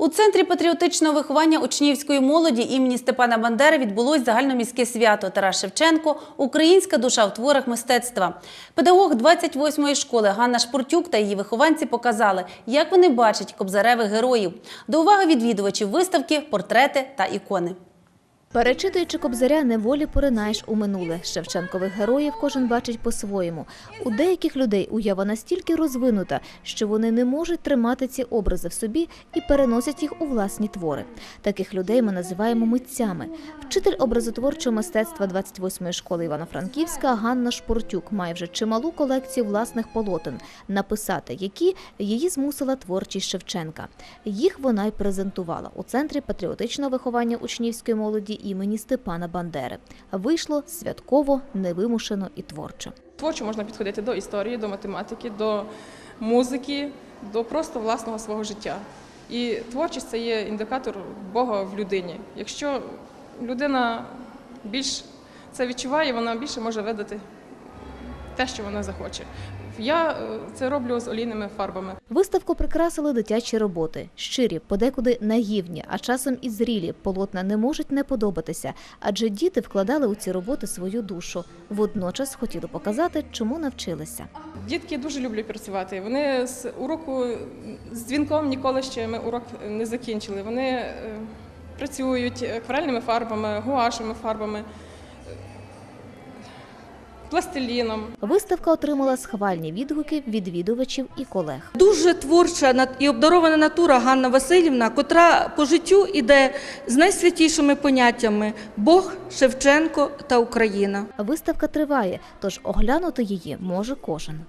У центрі патріотичного виховання учнівської молоді імені Степана Бандери відбулось загальноміське свято Тарас Шевченко Українська душа в творах мистецтва. Педагог 28-ї школи Ганна Шпуртюк та її вихованці показали, як вони бачать кобзаревих героїв. До уваги відвідувачів виставки, портрети та ікони. Перечитуючи кобзаря, неволі поринаєш у минуле. Шевченкових героїв кожен бачить по-своєму. У деяких людей уява настільки розвинута, що вони не можуть тримати ці образи в собі і переносять їх у власні твори. Таких людей ми називаємо митцями. Вчитель образотворчого мистецтва 28-ї школи Івано-Франківська Ганна Шпортюк має вже чималу колекцію власних полотен, написати які її змусила творчість Шевченка. Їх вона й презентувала у центрі патріотичного виховання учнівської молоді імені Степана Бандери. Вийшло святково, невимушено і творчо. Творчо можна підходити до історії, до математики, до музики, до просто власного свого життя. І творчість це є індикатор Бога в людині. Якщо людина більш це відчуває, вона більше може видати те, що вона захоче. Я е, це роблю з олійними фарбами. Виставку прикрасили дитячі роботи, щирі, подекуди наївні, а часом і зрілі полотна не можуть не подобатися, адже діти вкладали у ці роботи свою душу. Водночас хотіли показати, чому навчилися. Дітки дуже люблять працювати. Вони з уроку з дзвінком ніколи ще ми урок не закінчили. Вони е, працюють акварельними фарбами, гуашевими фарбами, пластиліном. Виставка отримала схвальні відгуки відвідувачів і колег. Дуже творча і обдарована натура Ганна Васильівна, котра по життю іде з найсвятішими поняттями Бог, Шевченко та Україна. Виставка триває, тож оглянути її може кожен.